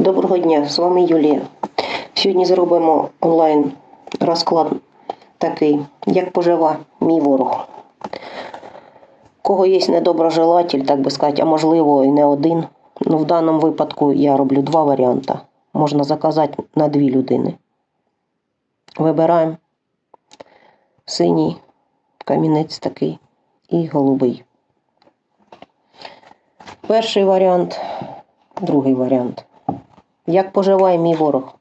Доброго дня, з вами Юлія. Сьогодні зробимо онлайн розклад такий, як пожива мій ворог. Кого є недоброжелатель, так би сказати, а можливо і не один. Ну, в даному випадку я роблю два варіанти. Можна заказати на дві людини. Вибираємо синій камінець такий і голубий. Перший варіант, другий варіант. Як поживає мій ворог?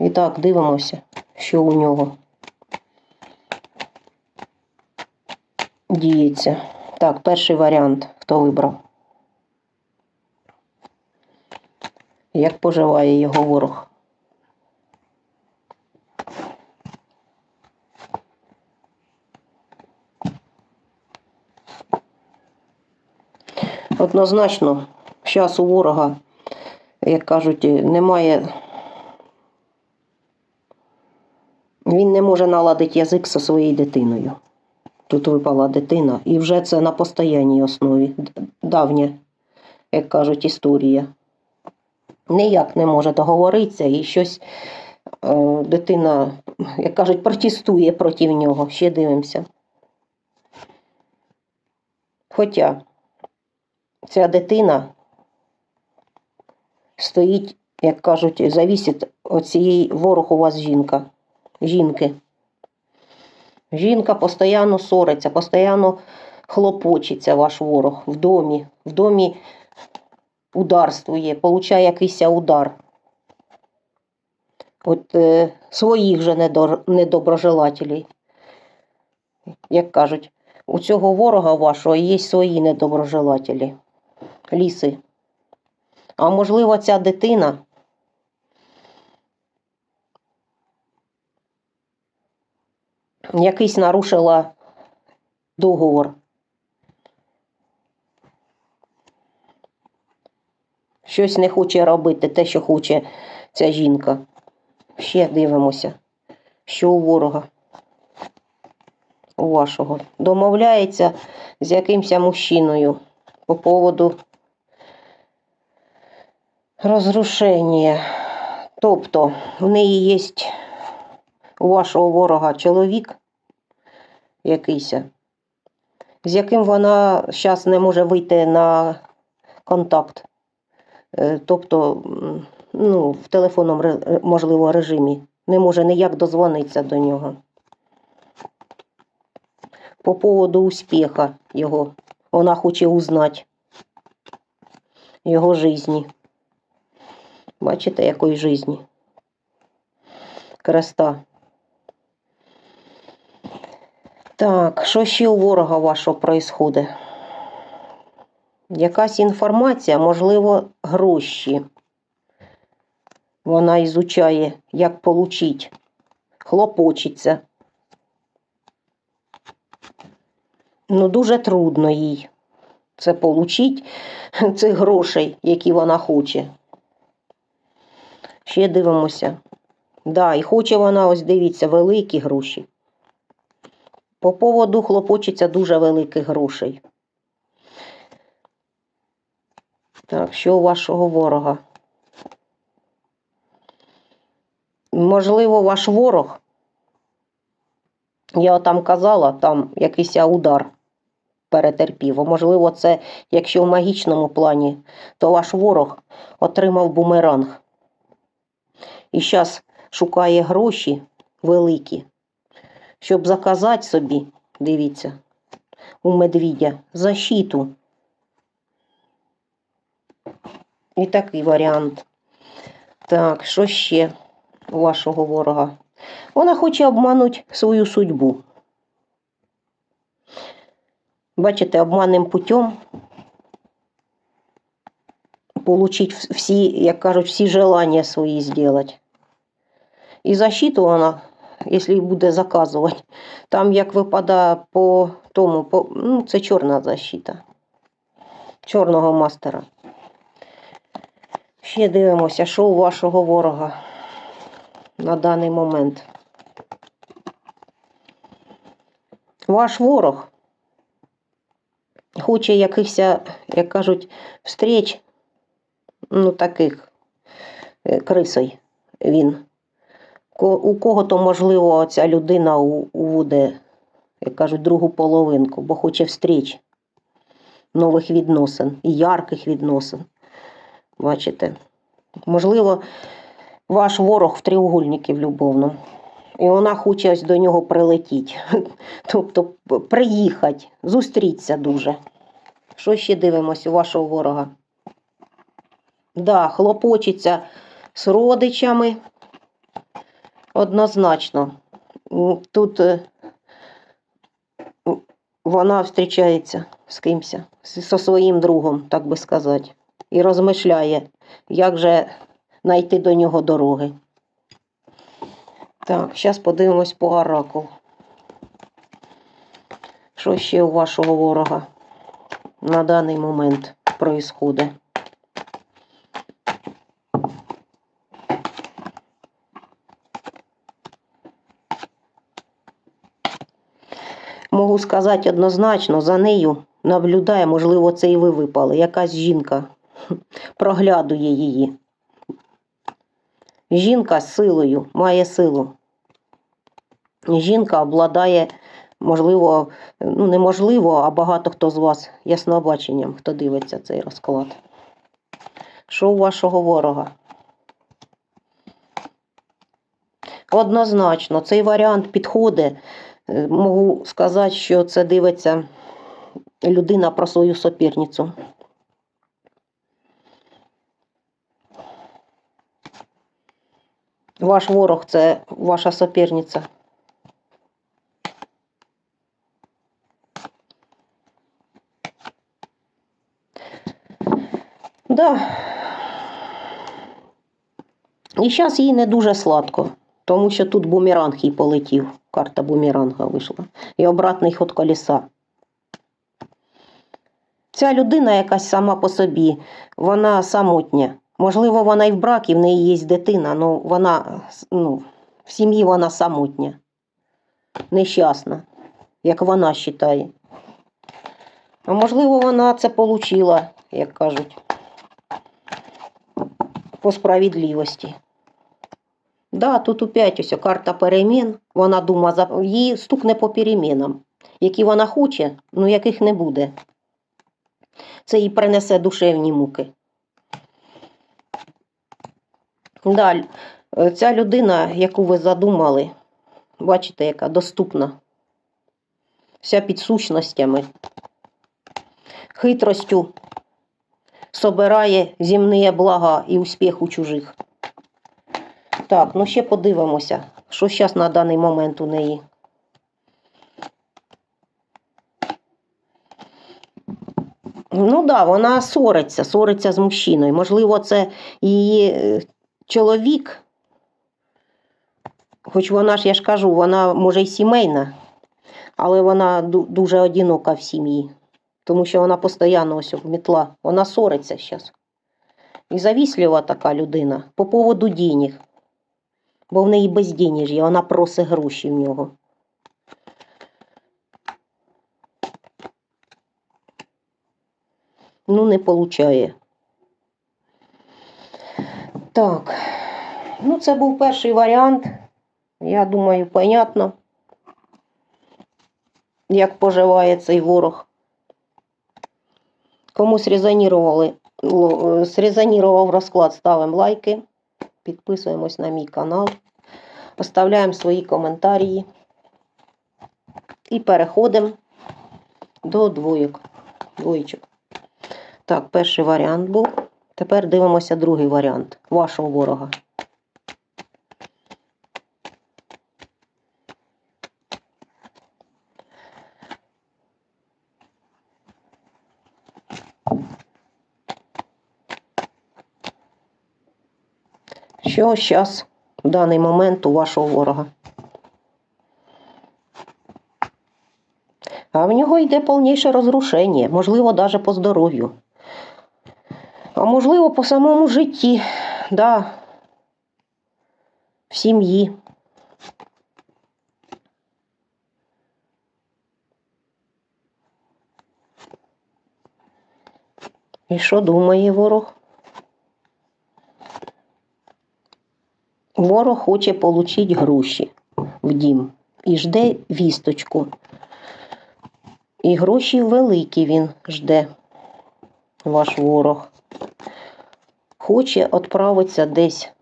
І так, дивимося, що у нього діється. Так, перший варіант, хто вибрав? Як поживає його ворог? Однозначно, зараз у ворога, як кажуть, немає. Він не може наладити язик зі своєю дитиною. Тут випала дитина, і вже це на постоянній основі. Давня, як кажуть, історія. Ніяк не може договоритися і щось е, дитина, як кажуть, протестує проти нього. Ще дивимося. Хоча ця дитина стоїть, як кажуть, завісить від цієї ворог у вас жінка. Жінки. Жінка постійно ссориться, постійно хлопочеться ваш ворог в домі. В домі ударствує, получає якийсь удар. От е, своїх же недор- недоброжелателей. Як кажуть, у цього ворога вашого є свої недоброжелателі, ліси. А можливо, ця дитина якийсь нарушила договор. Щось не хоче робити, те, що хоче ця жінка. Ще дивимося, що у ворога, у вашого. Домовляється з якимось мужчиною по поводу розрушення. Тобто в неї є у вашого ворога чоловік якийсь, з яким вона зараз не може вийти на контакт. Е, Тобто, ну, в телефонному можливо режимі. Не може ніяк дозвонитися до нього. По поводу успіха його. Вона хоче узнати його житті. Бачите, якої житті? Креста. Так, що ще у ворога вашого происходить? Якась інформація, можливо, гроші. Вона ізучає, як получить, хлопочеться. Ну, дуже трудно їй це получить, цих грошей, які вона хоче. Ще дивимося. Да, і хоче вона, ось дивіться, великі гроші. По поводу хлопочеться дуже великих грошей. Так, що у вашого ворога? Можливо, ваш ворог, я там казала, там якийсь удар перетерпів. А можливо, це, якщо в магічному плані, то ваш ворог отримав бумеранг. І зараз шукає гроші великі, щоб заказати собі, дивіться, у медвідя защиту. І такий варіант. Так, що ще у вашого ворога? Вона хоче обманути свою судьбу. Бачите, обманним путем получить всі, як кажуть, всі желання свої зробити. І защиту вона, якщо буде заказувати, там як випадає по тому, по, ну, це чорна защита. Чорного мастера. Ще дивимося, що у вашого ворога на даний момент. Ваш ворог хоче якихось, як кажуть, встреч ну, таких е, крисой він. У кого-то, можливо, ця людина увуде, як кажуть, другу половинку, бо хоче встреч, нових відносин і ярких відносин. Бачите? Можливо, ваш ворог в треугольнику любовному. І вона хоче ось до нього прилетіти. Тобто приїхати, зустрітися дуже. Що ще дивимося у вашого ворога? Да, хлопочеться з родичами. Однозначно. Тут е, вона зустрічається з кимось, зі своїм другом, так би сказати, і розмишляє, як же знайти до нього дороги. Так, зараз подивимось по оракул. Що ще у вашого ворога на даний момент происходить? Можу сказати однозначно, за нею наблюдає, можливо, це і ви випали. Якась жінка проглядує її. Жінка з силою, має силу. Жінка обладає, можливо, ну неможливо, а багато хто з вас яснобаченням, хто дивиться цей розклад. Що у вашого ворога? Однозначно, цей варіант підходить. Е, Можу сказати, що це дивиться людина про свою соперницю. Ваш ворог це ваша соперниця. Да. І зараз їй не дуже сладко, тому що тут бумеранг їй полетів. Карта бумеранга вийшла. І обратний ход коліса. Ця людина якась сама по собі, вона самотня. Можливо, вона і в бракі, в неї є дитина, але вона ну, в сім'ї вона самотня, нещасна, як вона вважає. А можливо, вона це отримала, як кажуть, по справедливості. Да, тут опять ось карта перемін. Вона думає, за... їй стукне по перемінам, які вона хоче, ну яких не буде. Це їй принесе душевні муки. Далі, ця людина, яку ви задумали, бачите, яка доступна. Вся під сущностями, хитростю собирає земні блага і успіх у чужих. Так, ну ще подивимося, що зараз на даний момент у неї. Ну так, да, вона сориться, сориться з мужчиною. Можливо, це її е, чоловік, хоч вона ж, я ж кажу, вона може й сімейна, але вона дуже одинока в сім'ї, тому що вона постійно ось метла, вона сориться зараз. І завіслива така людина по поводу денег, бо в неї безденеж'я, вона просить гроші в нього. Ну, не получає. Так. Ну, це був перший варіант. Я думаю, понятно, як поживає цей ворог. Комусь л- срезонірував розклад, ставимо лайки, підписуємось на мій канал, поставляємо свої коментарі і переходимо до двоєк. Двоєчок. Так, перший варіант був. Тепер дивимося другий варіант вашого ворога. Що зараз в даний момент у вашого ворога? А в нього йде повніше розрушення, можливо, навіть по здоров'ю. А можливо, по самому житті, да, в сім'ї. І що думає ворог? Ворог хоче отримати гроші в дім і жде вісточку. І гроші великі він жде, ваш ворог. Хоче відправитися десь,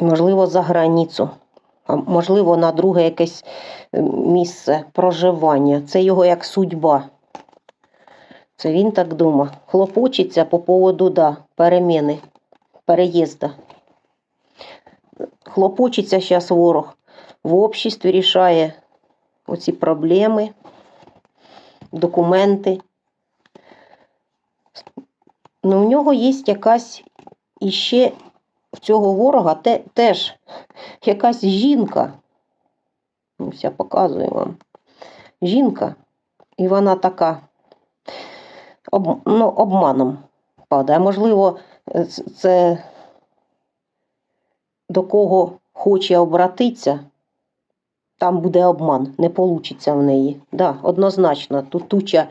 можливо, за границю, а можливо, на друге якесь е, місце проживання. Це його як судьба. Це він так думає. Хлопочеться по поводу да, переміни, переїзда. Хлопочеться зараз ворог. В обществі рішає оці проблеми, документи. Ну, в нього є якась іще в цього ворога те, теж якась жінка. Ось я показую вам. Жінка, і вона така об, ну, обманом падає. Можливо, це до кого хоче обратитися, там буде обман, не вийде в неї. Да, однозначно, тут туча,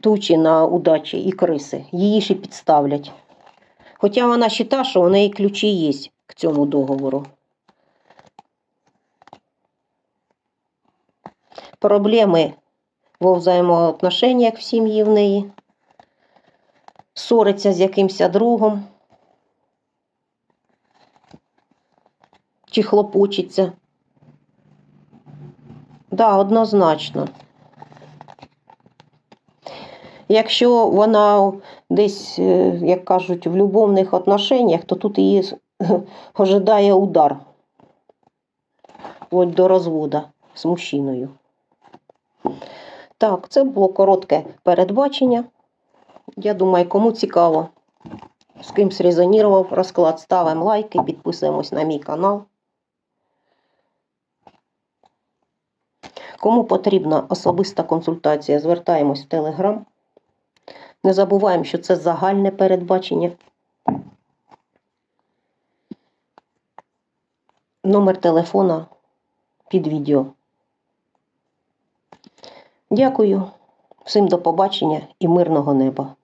тучі на удачі і криси. Її ще підставлять. Хоча вона вважає, що у неї ключі є к цьому договору. Проблеми во взаємоотношеннях в сім'ї в неї. Ссориться з якимось другом. Чи хлопочеться. Да, однозначно. Якщо вона десь, е, як кажуть, в любовних отношеннях, то тут її ожидає удар. Вплоть до розвода з мужчиною. Так, це було коротке передбачення. Я думаю, кому цікаво, з ким зрезонував розклад, ставимо лайки, підписуємось на мій канал. Кому потрібна особиста консультація, звертаємось в Телеграм. Не забуваємо, що це загальне передбачення. Номер телефона під відео. Дякую. Всім до побачення і мирного неба.